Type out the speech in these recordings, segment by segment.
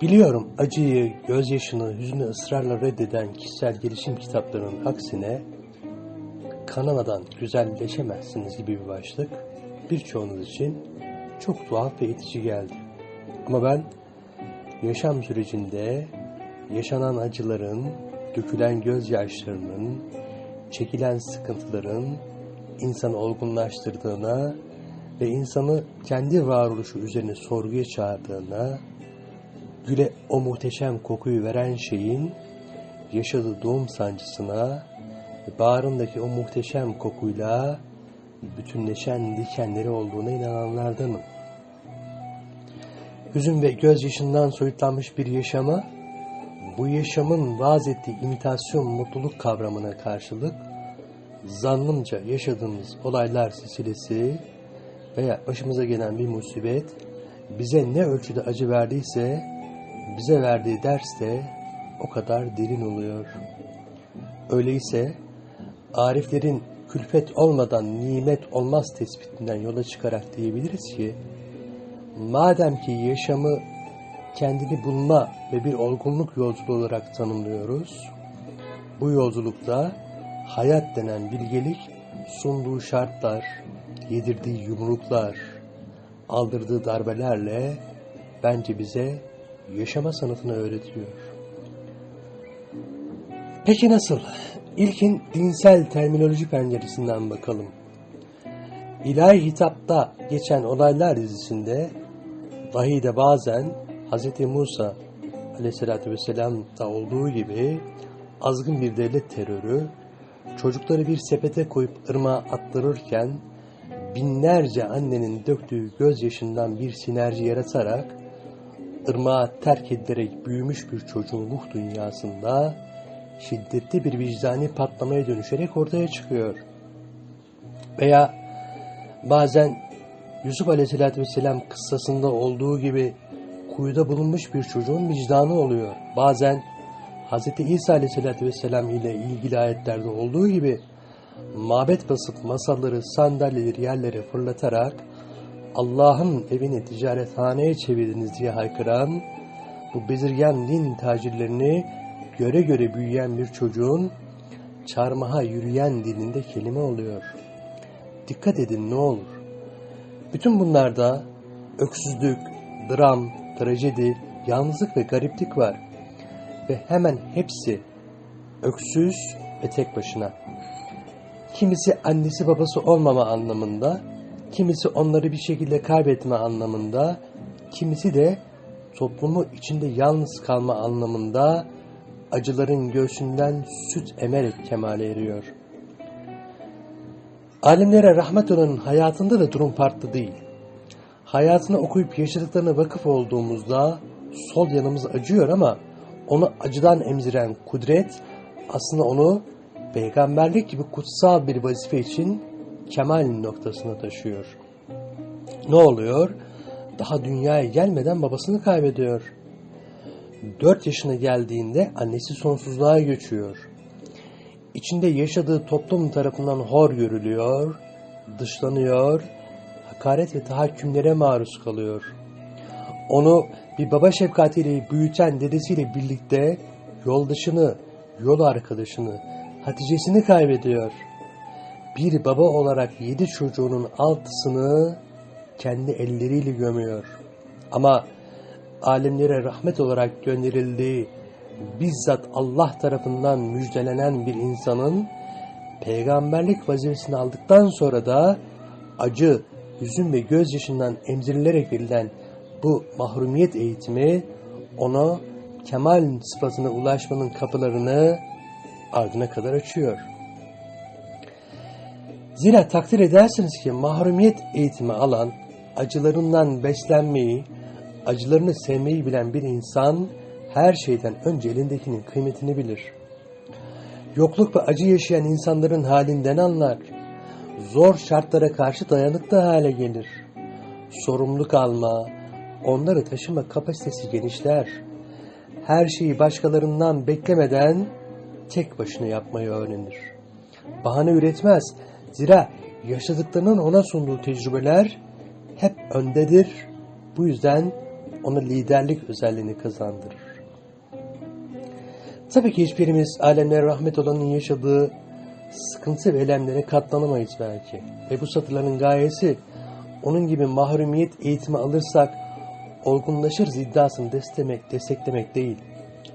Biliyorum acıyı, gözyaşını, hüznü ısrarla reddeden kişisel gelişim kitaplarının aksine kanamadan güzelleşemezsiniz gibi bir başlık birçoğunuz için çok tuhaf ve itici geldi. Ama ben yaşam sürecinde yaşanan acıların, dökülen gözyaşlarının, çekilen sıkıntıların insanı olgunlaştırdığına ve insanı kendi varoluşu üzerine sorguya çağırdığına, güle o muhteşem kokuyu veren şeyin yaşadığı doğum sancısına bağrındaki o muhteşem kokuyla bütünleşen dikenleri olduğuna inananlardanım. Hüzün ve gözyaşından soyutlanmış bir yaşama, bu yaşamın vaaz ettiği imitasyon mutluluk kavramına karşılık, zannımca yaşadığımız olaylar silsilesi veya başımıza gelen bir musibet, bize ne ölçüde acı verdiyse, bize verdiği ders de o kadar derin oluyor. Öyleyse, Ariflerin külfet olmadan nimet olmaz tespitinden yola çıkarak diyebiliriz ki, madem ki yaşamı kendini bulma ve bir olgunluk yolculuğu olarak tanımlıyoruz, bu yolculukta hayat denen bilgelik sunduğu şartlar, yedirdiği yumruklar, aldırdığı darbelerle bence bize yaşama sanatını öğretiyor. Peki nasıl? İlkin dinsel terminoloji penceresinden bakalım. İlahi hitapta geçen olaylar dizisinde vahide bazen Hz. Musa aleyhissalatü vesselam'da olduğu gibi azgın bir devlet terörü çocukları bir sepete koyup ırmağa attırırken binlerce annenin döktüğü gözyaşından bir sinerji yaratarak ırmağa terk edilerek büyümüş bir çocuğun ruh dünyasında şiddetli bir vicdani patlamaya dönüşerek ortaya çıkıyor. Veya bazen Yusuf Aleyhisselatü Vesselam kıssasında olduğu gibi kuyuda bulunmuş bir çocuğun vicdanı oluyor. Bazen Hz. İsa Aleyhisselatü Vesselam ile ilgili ayetlerde olduğu gibi mabet basıp masalları, sandalyeleri yerlere fırlatarak Allah'ın evini ticarethaneye çevirdiniz diye haykıran bu bezirgen din tacirlerini göre göre büyüyen bir çocuğun çarmıha yürüyen dilinde kelime oluyor. Dikkat edin ne olur. Bütün bunlarda öksüzlük, dram, trajedi, yalnızlık ve gariplik var. Ve hemen hepsi öksüz ve tek başına. Kimisi annesi babası olmama anlamında, kimisi onları bir şekilde kaybetme anlamında, kimisi de toplumu içinde yalnız kalma anlamında acıların göğsünden süt emerek kemale eriyor. Alimlere rahmet olanın hayatında da durum farklı değil. Hayatını okuyup yaşadıklarına vakıf olduğumuzda sol yanımız acıyor ama onu acıdan emziren kudret aslında onu peygamberlik gibi kutsal bir vazife için kemal noktasına taşıyor. Ne oluyor? Daha dünyaya gelmeden babasını kaybediyor. 4 yaşına geldiğinde annesi sonsuzluğa göçüyor. İçinde yaşadığı toplum tarafından hor görülüyor, dışlanıyor, hakaret ve tahakkümlere maruz kalıyor. Onu bir baba şefkatiyle büyüten dedesiyle birlikte yoldaşını, yol arkadaşını, Hatice'sini kaybediyor. Bir baba olarak yedi çocuğunun altısını kendi elleriyle gömüyor. Ama alemlere rahmet olarak gönderildiği bizzat Allah tarafından müjdelenen bir insanın peygamberlik vazifesini aldıktan sonra da acı, hüzün ve gözyaşından emzirilerek verilen bu mahrumiyet eğitimi ona kemal sıfatına ulaşmanın kapılarını ardına kadar açıyor. Zira takdir edersiniz ki mahrumiyet eğitimi alan, acılarından beslenmeyi, acılarını sevmeyi bilen bir insan her şeyden önce elindekinin kıymetini bilir. Yokluk ve acı yaşayan insanların halinden anlar. Zor şartlara karşı dayanıklı hale gelir. Sorumluluk alma, onları taşıma kapasitesi genişler. Her şeyi başkalarından beklemeden tek başına yapmayı öğrenir. Bahane üretmez. Zira yaşadıklarının ona sunduğu tecrübeler hep öndedir. Bu yüzden ona liderlik özelliğini kazandırır. Tabii ki hiçbirimiz alemlere rahmet olanın yaşadığı sıkıntı ve elemlere katlanamayız belki. Ve bu satırların gayesi onun gibi mahrumiyet eğitimi alırsak olgunlaşırız iddiasını desteklemek, desteklemek değil.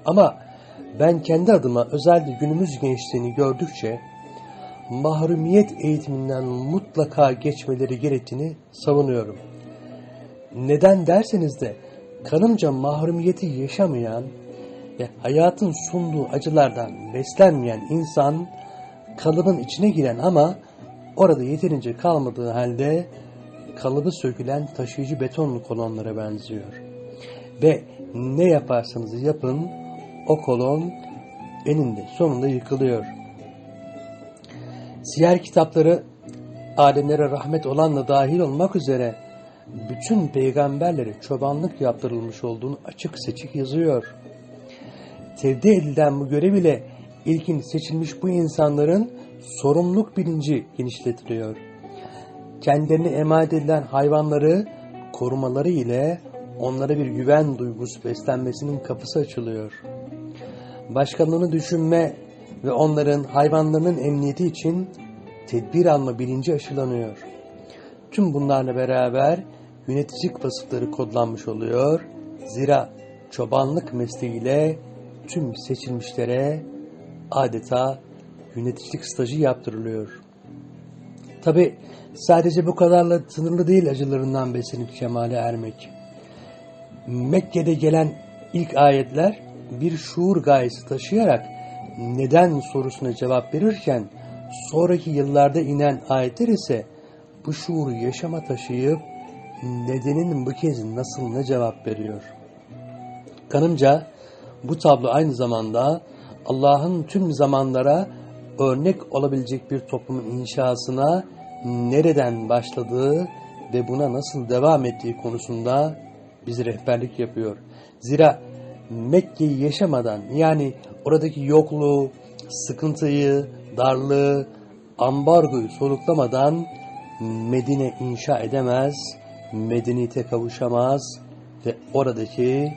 Ama ben kendi adıma özellikle günümüz gençliğini gördükçe mahrumiyet eğitiminden mutlaka geçmeleri gerektiğini savunuyorum. Neden derseniz de kanımca mahrumiyeti yaşamayan ve hayatın sunduğu acılardan beslenmeyen insan kalıbın içine giren ama orada yeterince kalmadığı halde kalıbı sökülen taşıyıcı beton kolonlara benziyor. Ve ne yaparsanız yapın o kolon eninde sonunda yıkılıyor. Siyer kitapları alemlere rahmet olanla dahil olmak üzere bütün peygamberlere çobanlık yaptırılmış olduğunu açık seçik yazıyor. Tevdi edilen bu görev ile ilkin seçilmiş bu insanların sorumluluk bilinci genişletiliyor. Kendilerine emanet edilen hayvanları korumaları ile onlara bir güven duygusu beslenmesinin kapısı açılıyor. Başkalarını düşünme ve onların hayvanlarının emniyeti için tedbir alma bilinci aşılanıyor. Tüm bunlarla beraber yöneticilik vasıfları kodlanmış oluyor. Zira çobanlık mesleğiyle tüm seçilmişlere adeta yöneticilik stajı yaptırılıyor. Tabi sadece bu kadarla sınırlı değil acılarından beslenip kemale ermek. Mekke'de gelen ilk ayetler bir şuur gayesi taşıyarak neden sorusuna cevap verirken sonraki yıllarda inen ayetler ise bu şuuru yaşama taşıyıp nedenin bu kez nasıl ne cevap veriyor. Kanımca bu tablo aynı zamanda Allah'ın tüm zamanlara örnek olabilecek bir toplumun inşasına nereden başladığı ve buna nasıl devam ettiği konusunda bizi rehberlik yapıyor. Zira Mekke'yi yaşamadan yani oradaki yokluğu, sıkıntıyı, darlığı, ambargoyu soluklamadan Medine inşa edemez, medeniyete kavuşamaz ve oradaki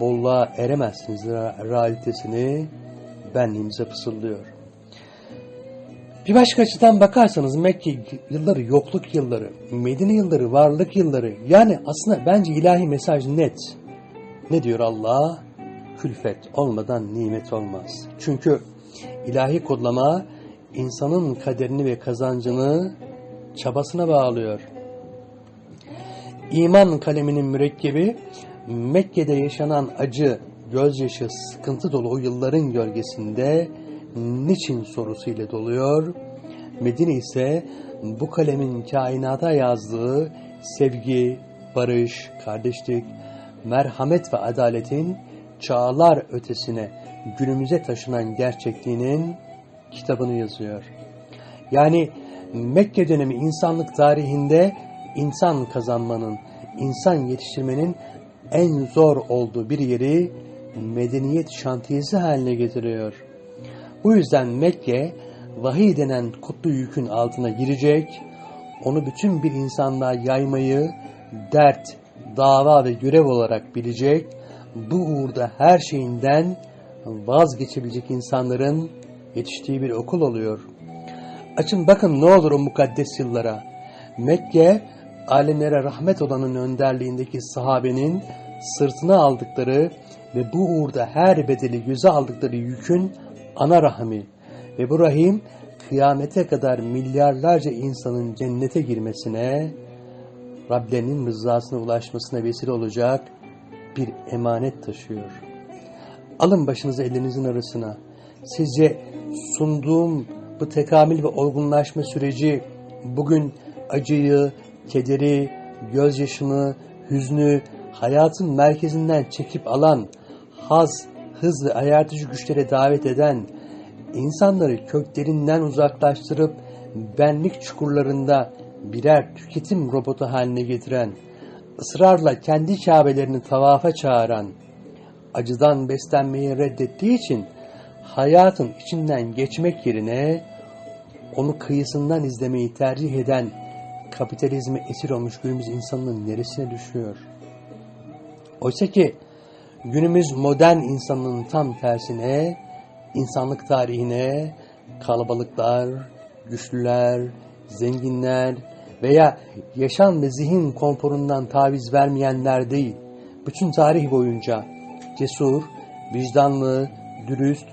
bolluğa eremezsiniz realitesini benliğimize fısıldıyor. Bir başka açıdan bakarsanız Mekke yılları yokluk yılları, Medine yılları varlık yılları yani aslında bence ilahi mesaj net. Ne diyor Allah? Külfet olmadan nimet olmaz. Çünkü ilahi kodlama insanın kaderini ve kazancını çabasına bağlıyor. İman kaleminin mürekkebi Mekke'de yaşanan acı, gözyaşı, sıkıntı dolu o yılların gölgesinde niçin sorusuyla doluyor. Medine ise bu kalemin kainata yazdığı sevgi, barış, kardeşlik, merhamet ve adaletin çağlar ötesine günümüze taşınan gerçekliğinin kitabını yazıyor. Yani Mekke dönemi insanlık tarihinde insan kazanmanın, insan yetiştirmenin en zor olduğu bir yeri medeniyet şantiyesi haline getiriyor. Bu yüzden Mekke vahiy denen kutlu yükün altına girecek, onu bütün bir insanlığa yaymayı dert, dava ve görev olarak bilecek, bu uğurda her şeyinden vazgeçebilecek insanların yetiştiği bir okul oluyor. Açın bakın ne olur o mukaddes yıllara. Mekke, alemlere rahmet olanın önderliğindeki sahabenin sırtına aldıkları ve bu uğurda her bedeli göze aldıkları yükün ana rahmi ve bu rahim kıyamete kadar milyarlarca insanın cennete girmesine, Rablerinin rızasına ulaşmasına vesile olacak bir emanet taşıyor. Alın başınızı elinizin arasına. Sizce sunduğum bu tekamül ve olgunlaşma süreci bugün acıyı, kederi, gözyaşını, hüznü hayatın merkezinden çekip alan, haz, hız ve ayartıcı güçlere davet eden, insanları köklerinden uzaklaştırıp benlik çukurlarında birer tüketim robotu haline getiren, ısrarla kendi kâbelerini tavafa çağıran, acıdan beslenmeyi reddettiği için hayatın içinden geçmek yerine onu kıyısından izlemeyi tercih eden kapitalizme esir olmuş günümüz insanının neresine düşüyor? Oysa ki günümüz modern insanının tam tersine insanlık tarihine kalabalıklar, güçlüler, zenginler veya yaşam ve zihin konforundan taviz vermeyenler değil, bütün tarih boyunca cesur, vicdanlı, dürüst,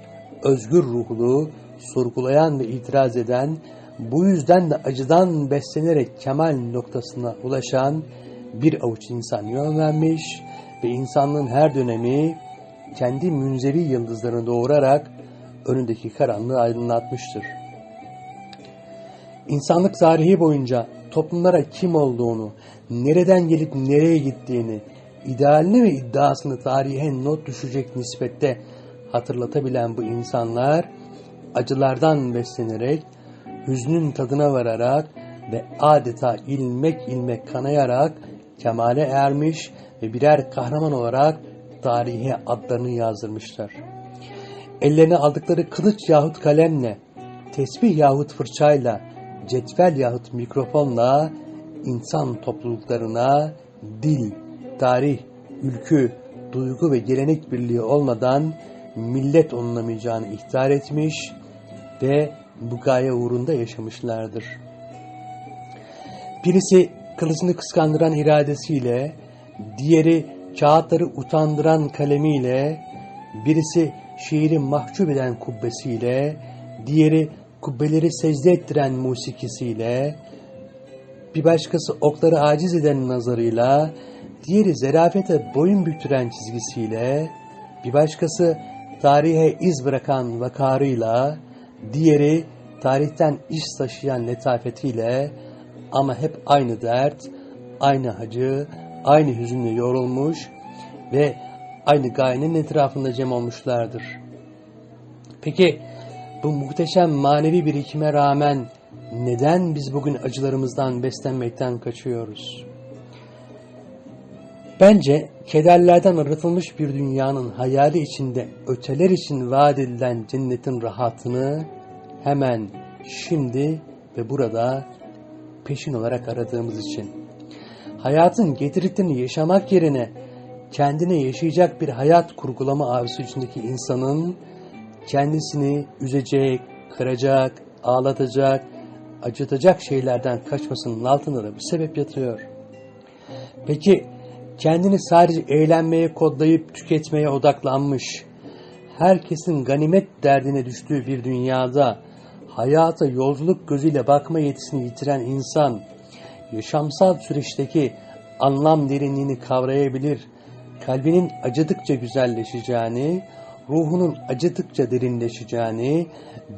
özgür ruhlu, sorgulayan ve itiraz eden, bu yüzden de acıdan beslenerek kemal noktasına ulaşan bir avuç insan yön ve insanlığın her dönemi kendi münzevi yıldızlarını doğurarak önündeki karanlığı aydınlatmıştır. İnsanlık tarihi boyunca toplumlara kim olduğunu, nereden gelip nereye gittiğini, idealini ve iddiasını tarihe not düşecek nispette hatırlatabilen bu insanlar, acılardan beslenerek, hüznün tadına vararak ve adeta ilmek ilmek kanayarak kemale ermiş ve birer kahraman olarak tarihe adlarını yazdırmışlar. Ellerine aldıkları kılıç yahut kalemle, tesbih yahut fırçayla, cetvel yahut mikrofonla insan topluluklarına dil, tarih, ülkü, duygu ve gelenek birliği olmadan millet olunamayacağını ihtar etmiş ve bu gaye uğrunda yaşamışlardır. Birisi kılıcını kıskandıran iradesiyle, diğeri kağıtları utandıran kalemiyle, birisi şiiri mahcup eden kubbesiyle, diğeri kubbeleri secde ettiren musikisiyle, bir başkası okları aciz eden nazarıyla, diğeri zerafete boyun büktüren çizgisiyle, bir başkası tarihe iz bırakan vakarıyla, diğeri tarihten iş taşıyan letafetiyle ama hep aynı dert, aynı hacı, aynı hüzünle yorulmuş ve aynı gayenin etrafında cem olmuşlardır. Peki bu muhteşem manevi birikime rağmen neden biz bugün acılarımızdan beslenmekten kaçıyoruz? Bence kederlerden arıtılmış bir dünyanın hayali içinde öteler için vaat edilen cennetin rahatını hemen şimdi ve burada peşin olarak aradığımız için. Hayatın getirdiklerini yaşamak yerine kendine yaşayacak bir hayat kurgulama arzusu içindeki insanın kendisini üzecek, kıracak, ağlatacak, acıtacak şeylerden kaçmasının altında da bir sebep yatıyor. Peki kendini sadece eğlenmeye kodlayıp tüketmeye odaklanmış, herkesin ganimet derdine düştüğü bir dünyada hayata yolculuk gözüyle bakma yetisini yitiren insan, yaşamsal süreçteki anlam derinliğini kavrayabilir, kalbinin acıdıkça güzelleşeceğini, ruhunun acıdıkça derinleşeceğini,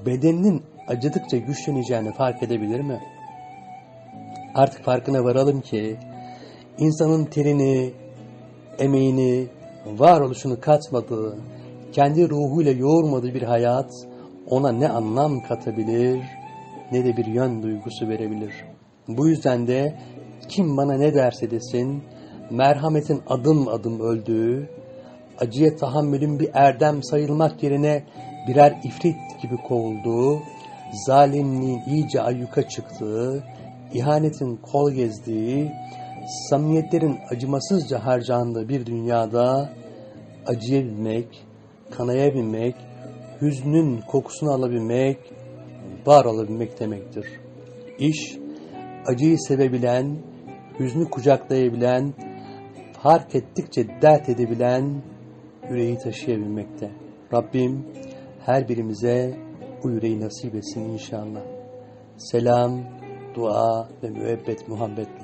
bedeninin acıdıkça güçleneceğini fark edebilir mi? Artık farkına varalım ki, insanın terini, emeğini, varoluşunu katmadığı, kendi ruhuyla yoğurmadığı bir hayat ona ne anlam katabilir ne de bir yön duygusu verebilir. Bu yüzden de kim bana ne derse desin, merhametin adım adım öldüğü, acıya tahammülün bir erdem sayılmak yerine birer ifrit gibi kovulduğu, zalimliğin iyice ayyuka çıktığı, ihanetin kol gezdiği, samimiyetlerin acımasızca harcandığı bir dünyada acıyabilmek, kanayabilmek, hüznün kokusunu alabilmek, var olabilmek demektir. İş, acıyı sevebilen, hüznü kucaklayabilen, fark ettikçe dert edebilen, yüreği taşıyabilmekte. Rabbim her birimize bu yüreği nasip etsin inşallah. Selam, dua ve müebbet muhabbetle.